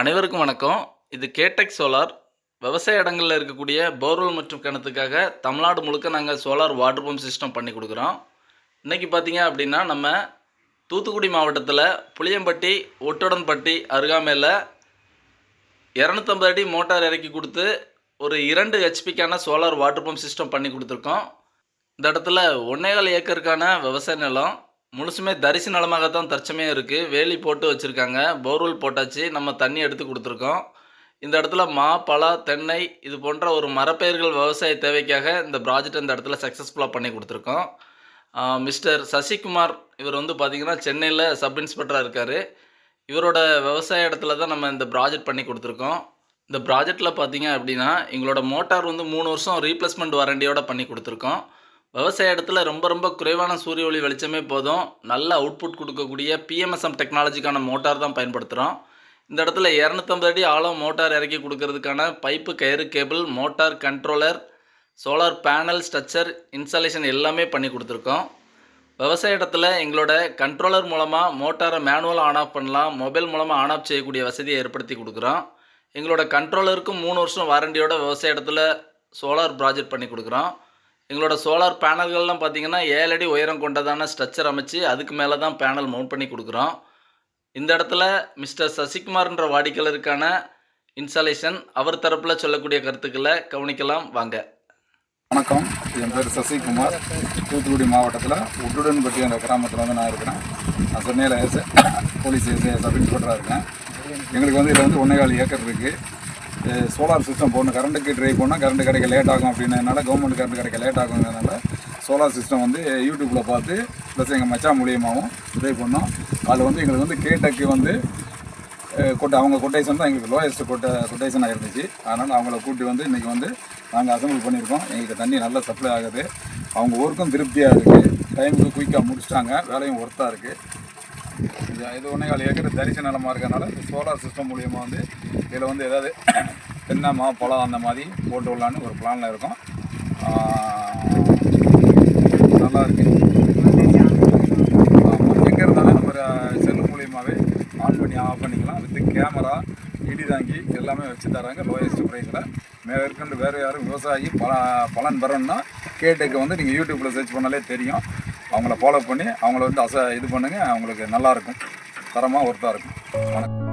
அனைவருக்கும் வணக்கம். இது கேடெக் சோலார். விவசாய இடங்களில் இருக்கக்கூடிய போர்வெல் மற்றும் கிணத்துக்காக தமிழ்நாடு முழுக்க நாங்கள் சோலார் வாட்டர் பம்ப் சிஸ்டம் பண்ணி கொடுக்குறோம். இன்றைக்கி பார்த்தீங்க அப்படின்னா நம்ம தூத்துக்குடி மாவட்டத்தில் புளியம்பட்டி ஒட்டுடன்பட்டி அருகாமையில் இரநூத்தம்பது அடி மோட்டார் இறக்கி கொடுத்து ஒரு இரண்டு ஹெச்பிக்கான சோலார் வாட்டர் பம்ப் சிஸ்டம் பண்ணி கொடுத்துருக்கோம். இந்த இடத்துல ஒன்னேகால் ஏக்கருக்கான விவசாய நிலம் முழுசுமே தரிசு நிலமாகத்தான் தற்சமையாக இருக்குது வேலி போட்டு வச்சுருக்காங்க. போர்வெல் போட்டாச்சு. நம்ம தண்ணி எடுத்து கொடுத்துருக்கோம். இந்த இடத்துல மா பலா தென்னை இது போன்ற ஒரு மரப்பயிர்கள் விவசாய தேவைக்காக இந்த ப்ராஜெக்ட் இந்த இடத்துல சக்ஸஸ்ஃபுல்லாக பண்ணி கொடுத்துருக்கோம். மிஸ்டர் சசிகுமார் இவர் வந்து பார்த்திங்கன்னா சென்னையில் சப் இன்ஸ்பெக்டராக இருக்கார். இவரோட விவசாய இடத்துல தான் நம்ம இந்த ப்ராஜெக்ட் பண்ணி கொடுத்துருக்கோம். இந்த ப்ராஜெக்டில் பார்த்தீங்க அப்படின்னா எங்களோட மோட்டார் வந்து மூணு வருஷம் ரீப்ளேஸ்மெண்ட் வாரண்டியோட பண்ணி கொடுத்துருக்கோம். விவசாய இடத்துல ரொம்ப ரொம்ப குறைவான சூரிய ஒளி வெளிச்சமே போதும். நல்ல அவுட்புட் கொடுக்கக்கூடிய பிஎம்எஸ்எம் டெக்னாலஜிக்கான மோட்டார் தான் பயன்படுத்துகிறோம் இந்த இடத்துல இரநூத்தம்பது அடி ஆழம் மோட்டார் இறக்கி கொடுக்கறதுக்கான பைப்பு கயிறு cable motor controller solar panel structure installation எல்லாமே பண்ணி கொடுத்துருக்கோம். விவசாய இடத்துல எங்களோட கண்ட்ரோலர் மூலமாக மோட்டாரை மேனுவல் ஆன் ஆஃப் பண்ணலாம். மொபைல் மூலமாக ஆன் ஆஃப் செய்யக்கூடிய வசதியை ஏற்படுத்தி கொடுக்குறோம். எங்களோட கண்ட்ரோலருக்கும் மூணு வருஷம் வாரண்டியோட விவசாய இடத்துல சோலார் ப்ராஜெக்ட் பண்ணி கொடுக்குறோம். எங்களோட சோலார் பேனல்கள்லாம் பார்த்தீங்கன்னா ஏழு அடி உயரம் கொண்டதான ஸ்ட்ரக்சர் அமைச்சு அதுக்கு மேலே தான் பேனல் மவுண்ட் பண்ணி கொடுக்குறோம். இந்த இடத்துல மிஸ்டர் சசிகுமார்ன்ற வாடிக்கையாளருக்கான இன்ஸ்டாலேஷன் அவர் தரப்பில் சொல்லக்கூடிய கருத்துக்களை கவனிக்கலாம் வாங்க. வணக்கம். என் பேர் சசிகுமார். தூத்துக்குடி மாவட்டத்தில் உட்டுடன்பட்டி என்ற கிராமத்தில் வந்து நான் இருக்கிறேன். நான் சென்னையில் போலீஸ் எஸ் சப் இன்ஸ்பெக்டராக இருக்கேன். எங்களுக்கு வந்து இதில் வந்து ஒன்றேகால் ஏக்கர் இருக்குது சோலார் சிஸ்டம் போடணும். கரண்ட்டுக்கு ட்ரை பண்ணால் கரண்ட் கிடைக்க லேட் ஆகும் அப்படின்றதுனால கவர்மெண்ட் கரண்ட் கிடைக்க லேட் ஆகுங்கிறதுனால சோலார் சிஸ்டம் வந்து யூடியூப்பில் பார்த்து ப்ளஸ் எங்கள் மச்சான் மூலியமாகவும் ட்ரை பண்ணோம். அதில் வந்து எங்களுக்கு வந்து கேட்டக்கு வந்து கொட்டை அவங்க கொட்டேஷன் தான் எங்களுக்கு லோயஸ்ட் கொட்டை கொட்டேஷனாக இருந்துச்சு. அதனால் அவங்கள கூட்டி வந்து இன்றைக்கி வந்து நாங்கள் அசம்பிள் பண்ணியிருக்கோம். எங்களுக்கு தண்ணி நல்லா சப்ளை ஆகுது. அவங்க ஒர்க்கும் திருப்தியாக இருக்குது டைமுக்கு குயிக்காக முடிச்சிட்டாங்க. வேலையும் ஒர்த்தாக இருக்குது இது இது ஒன்றே கால் ஏக்கர் தரிசு நிலமாக இருக்கிறனால இந்த சோலார் சிஸ்டம் மூலியமாக வந்து இதில் வந்து ஏதாவது தென்னை மா பழம் அந்த மாதிரி போட்டு விடலான்னு ஒரு பிளானில் இருக்கும். நல்லாயிருக்கு நல்லா இருக்குது எங்கே இருந்தாலும் நம்ம செல் மூலியமாகவே ஆன் பண்ணி ஆஃப் பண்ணிக்கலாம். வித் கேமரா இடி தாங்கி எல்லாமே வச்சு தராங்க லோயஸ்ட் ப்ரைஸில் மேற்கொண்டு வேறு யாரும் விவசாயி பல பலன் பெறணும்னா கேட்டுக்கு வந்து நீங்கள் யூடியூப்பில் சர்ச் பண்ணாலே தெரியும். அவங்கள ஃபாலோ பண்ணி அவங்கள வந்து அச இது பண்ணுங்கள் அவங்களுக்கு நல்லாயிருக்கும் தரமாக ஒர்த்தாக இருக்கும். வணக்கம்.